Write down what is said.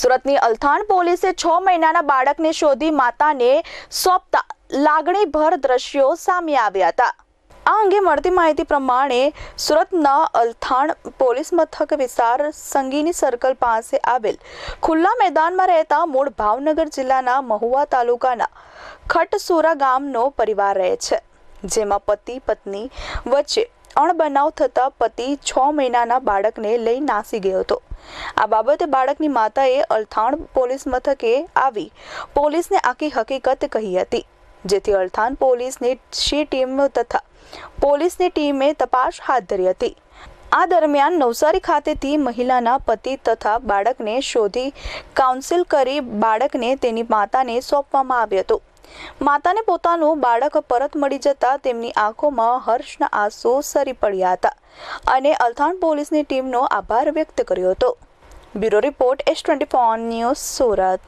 સુરતની અલથાણ પોલીસે છ મહિનાના બાળકને શોધી માતાને સોંપતા લાગણીભર દ્રશ્યો સામે આવ્યા હતા. આ અંગે મળતી માહિતી પ્રમાણે સુરતના અલથાણ પોલીસ મથક વિસ્તાર સંગીની સર્કલ પાસે આવેલ ખુલ્લા મેદાનમાં રહેતા મૂળ ભાવનગર જિલ્લાના મહુવા તાલુકાના ખટસુરા ગામનો પરિવાર રહે છે, જેમાં પતિ પત્ની વચ્ચે અણબનાવ થતા પતિ છ મહિનાના બાળકને લઈ નાસી ગયો હતો. આ બાબતે બાળકની માતાએ અલથાણ પોલીસ મથકે આવી પોલીસને આખી હકીકત કહી હતી, જેથી અલથાણ પોલીસની શી ટીમ તથા પોલીસની ટીમે તપાસ હાથ ધરી હતી. આ દરમિયાન નવસારી ખાતેથી મહિલાના પતિ તથા બાળકને શોધી કાઉન્સિલ કરી બાળકને તેની માતાને સોંપવામાં આવ્યું હતું. માતાને પોતાનું બાળક પરત મળી જતા તેમની આંખોમાં હર્ષના આંસુ સરી પડ્યા હતા અને અલથાણ પોલીસની ટીમનો આભાર વ્યક્ત કર્યો હતો. Bureau report S twenty news Surat.